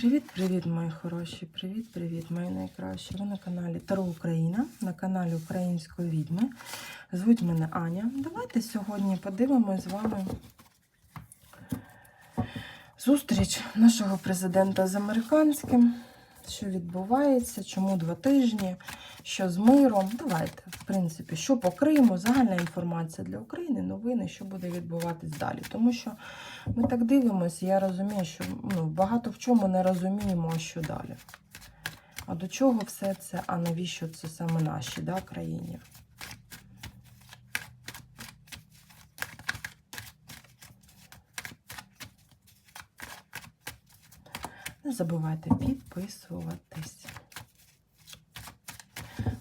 Привіт-привіт, мої хороші! Привіт-привіт, мої найкращі. Ви на каналі Таро Україна, на каналі Української відьми. Звуть мене Аня. Давайте сьогодні подивимось з вами зустріч нашого президента з американським. Що відбувається, чому два тижні, що з миром. Давайте, в принципі, що по Криму, загальна інформація для України, новини, що буде відбуватись далі. Тому що ми так дивимося, я розумію, що ну, багато в чому не розуміємо, а що далі. А до чого все це, а навіщо це саме нашій да, країні? Забувайте підписуватись.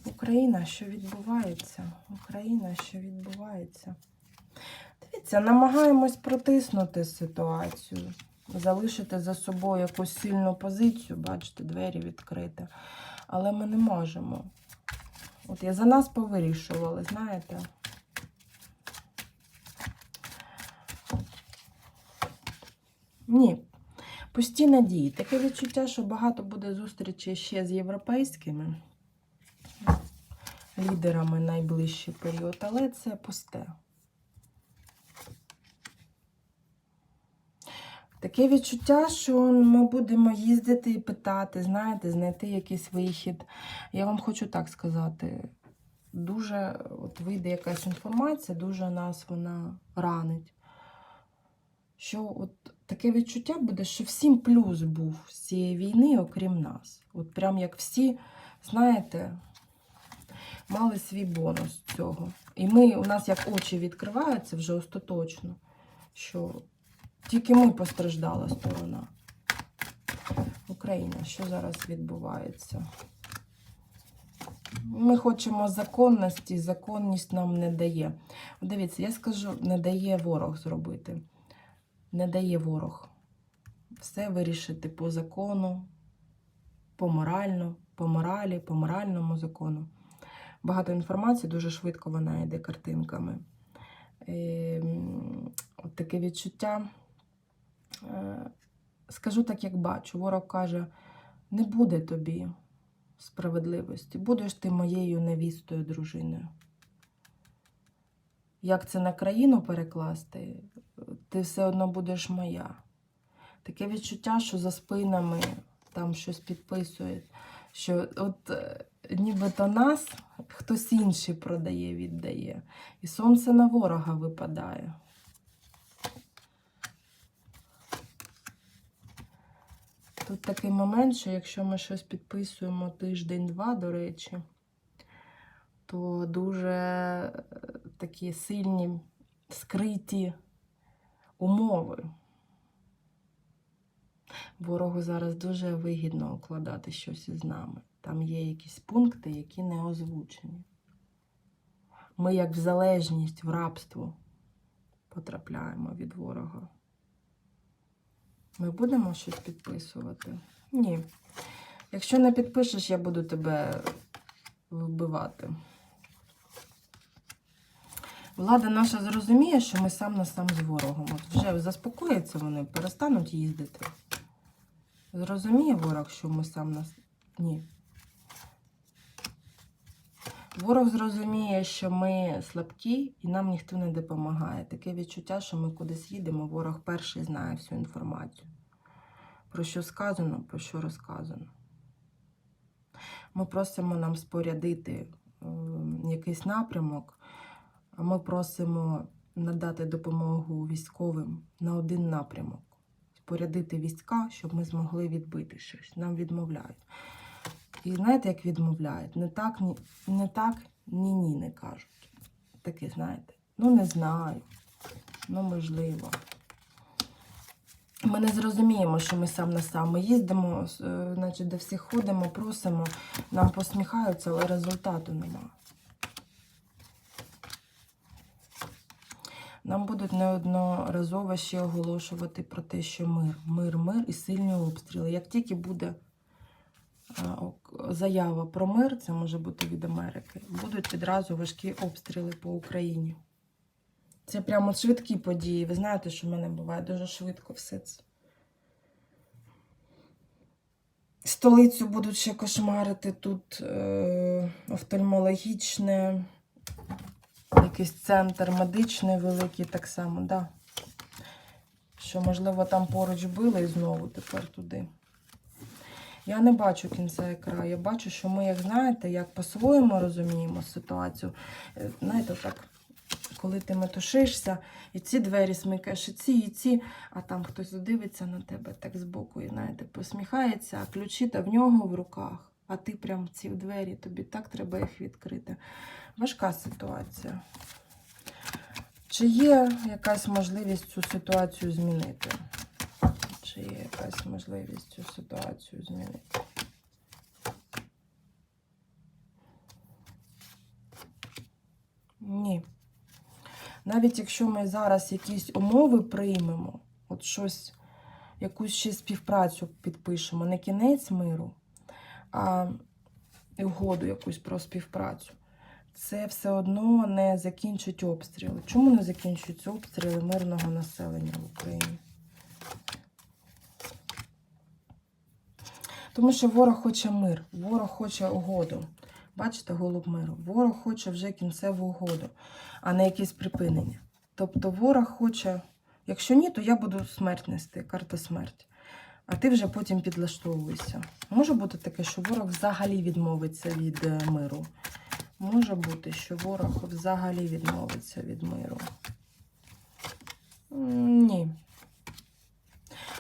Україна, що відбувається? Україна, що відбувається? Дивіться, намагаємось протиснути ситуацію, залишити за собою якусь сильну позицію, бачите, двері відкриті. Але ми не можемо. От я за нас повирішували, знаєте. Ні, пусті надії. Таке відчуття, що багато буде зустрічей ще з європейськими лідерами найближчий період, але це пусте. Таке відчуття, що ми будемо їздити і питати, знаєте, знайти якийсь вихід. Я вам хочу так сказати. Дуже от вийде якась інформація, дуже нас вона ранить. Що от таке відчуття буде, що всім плюс був з цієї війни, окрім нас. От прям як всі, знаєте, мали свій бонус цього. І ми, у нас як очі відкриваються вже остаточно, що тільки ми постраждала сторона. Україна, що зараз відбувається? Ми хочемо законності, законність нам не дає. Дивіться, я скажу, не дає ворог зробити. Не дає ворог. Все вирішити по закону, по морально, по моралі, по моральному закону. Багато інформації, дуже швидко вона йде картинками. Ем, От таке відчуття. Е, Скажу так, як бачу. Ворог каже: не буде тобі справедливості, будеш ти моєю невістою, дружиною. Як це на країну перекласти, ти все одно будеш моя. Таке відчуття, що за спинами там щось підписують, що от е, нібито нас хтось інший продає, віддає. І сонце на ворога випадає. Тут такий момент, що якщо ми щось підписуємо тиждень-два, до речі, то дуже е, такі сильні скриті умови. Ворогу зараз дуже вигідно укладати щось із нами. Там є якісь пункти, які не озвучені. Ми, як в залежність, в рабство потрапляємо від ворога. Ми будемо щось підписувати? Ні. Якщо не підпишеш, я буду тебе вбивати. Влада наша зрозуміє, що ми сам на сам з ворогом. От вже заспокояться вони, перестануть їздити. Зрозуміє ворог, що ми сам на... Ні. Ворог зрозуміє, що ми слабкі і нам ніхто не допомагає. Таке відчуття, що ми кудись їдемо, ворог перший знає всю інформацію. Про що сказано, про що розказано. Ми просимо нам спорядити е, якийсь напрямок, ми просимо надати допомогу військовим на один напрямок. Спорядити війська, щоб ми змогли відбити щось. Нам відмовляють. І знаєте, як відмовляють? Не так, ні, не так, ні, ні, не кажуть. Таке, знаєте, ну не знаю, ну можливо. Ми не зрозуміємо, що ми сам на сам. Ми їздимо, е, значить, до всіх ходимо, просимо, нам посміхаються, але результату нема. Нам будуть неодноразово ще оголошувати про те, що мир, мир, мир і сильні обстріли. Як тільки буде заява про мир, це може бути від Америки, будуть відразу важкі обстріли по Україні. Це прямо швидкі події. Ви знаєте, що в мене буває дуже швидко все це. Столицю будуть ще кошмарити тут е, офтальмологічне, якийсь центр медичний великий так само, да. Що, можливо, там поруч били і знову тепер туди. Я не бачу кінця і краю. Я бачу, що ми, як знаєте, як по-своєму розуміємо ситуацію. Е, Знаєте, так, коли ти метушишся, і ці двері смикаєш, і ці, і ці, а там хтось дивиться на тебе так збоку, і знаєте, посміхається, а ключі та в нього в руках. А ти прям ці двері, тобі так треба їх відкрити. Важка ситуація. Чи є якась можливість цю ситуацію змінити? Чи є якась можливість цю ситуацію змінити? Ні. Навіть якщо ми зараз якісь умови приймемо, от щось, якусь ще співпрацю підпишемо, не кінець миру, а угоду якусь про співпрацю, це все одно не закінчить обстріли. Чому не закінчуються обстріли мирного населення в Україні? Тому що ворог хоче мир, ворог хоче угоду. Бачите, голуб миру. Ворог хоче вже кінцеву угоду, а не якесь припинення. Тобто ворог хоче, якщо ні, то я буду смерть нести, карта смерть. А ти вже потім підлаштовуєшся. Може бути таке, що ворог взагалі відмовиться від е, миру. Може бути, що ворог взагалі відмовиться від миру. Ні.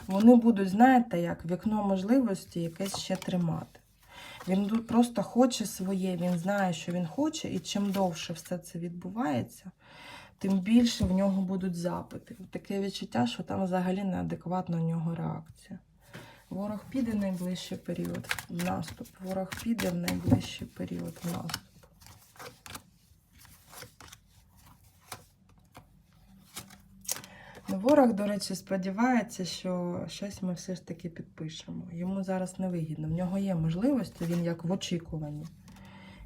Вони будуть, знаєте, як вікно можливості якесь ще тримати. Він просто хоче своє, він знає, що він хоче, і чим довше все це відбувається, тим більше в нього будуть запити. Таке відчуття, що там взагалі неадекватна у нього реакція. Ворог піде в найближчий період в наступ. Ворог піде в найближчий період в наступ. Ну, Ворог, до речі, сподівається, що щось ми все ж таки підпишемо. Йому зараз не вигідно. В нього є можливості, він як в очікуванні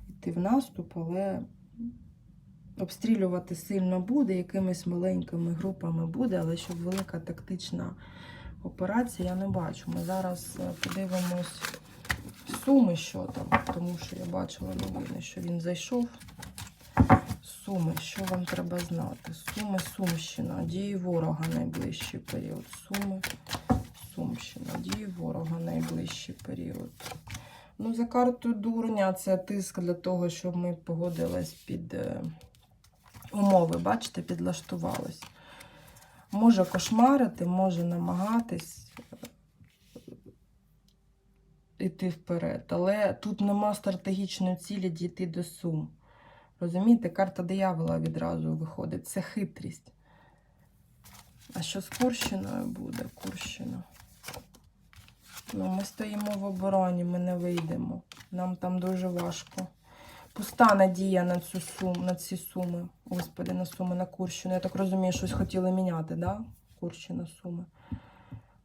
йти в наступ, але обстрілювати сильно буде, якимись маленькими групами буде, але щоб велика тактична операція, я не бачу. Ми зараз е, подивимось суми, що там, тому що я бачила новини, що він зайшов. Суми, що вам треба знати? Суми, Сумщина, дії ворога найближчий період. Суми, Сумщина, дії ворога найближчий період. Ну, за картою дурня це тиск для того, щоб ми погодились під е, умови, бачите, підлаштувались. Може кошмарити, може намагатись йти вперед, але тут нема стратегічної цілі дійти до сум. Розумієте, карта диявола відразу виходить. Це хитрість. А що з Курщиною буде? Курщина. Ну, ми стоїмо в обороні, ми не вийдемо. Нам там дуже важко. Пуста надія на цю сум, на ці суми. Господи, на суми на Курщину. Я так розумію, щось хотіли міняти, да? Курщина, суми.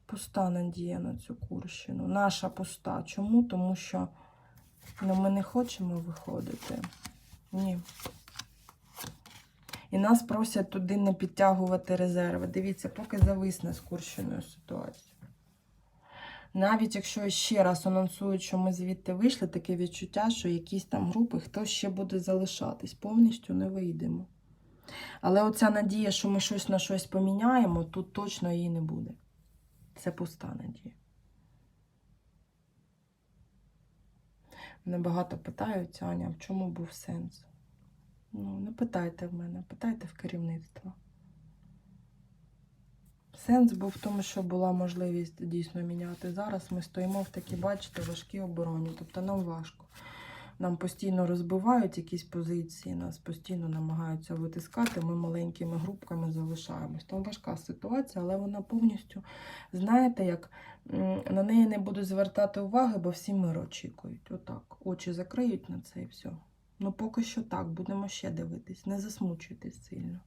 Пуста надія на цю Курщину. Наша пуста. Чому? Тому що ну, ми не хочемо виходити. Ні. І нас просять туди не підтягувати резерви. Дивіться, поки зависне з Курщиною ситуація. Навіть якщо ще раз анонсують, що ми звідти вийшли, таке відчуття, що якісь там групи хтось ще буде залишатись. Повністю не вийдемо. Але оця надія, що ми щось на щось поміняємо, тут точно її не буде. Це пуста надія. Мене багато питають, Аня, в чому був сенс? Ну, не питайте в мене, питайте в керівництва. Сенс був в тому, що була можливість дійсно міняти. Зараз ми стоїмо в такій, бачите, важкій обороні. Тобто нам важко. Нам постійно розбивають якісь позиції, нас постійно намагаються витискати. Ми маленькими групками залишаємось. Там важка ситуація, але вона повністю, знаєте, як на неї не будуть звертати уваги, бо всі мир очікують. Отак. Очі закриють на це і все. Ну, поки що так, будемо ще дивитись. Не засмучуйтесь сильно.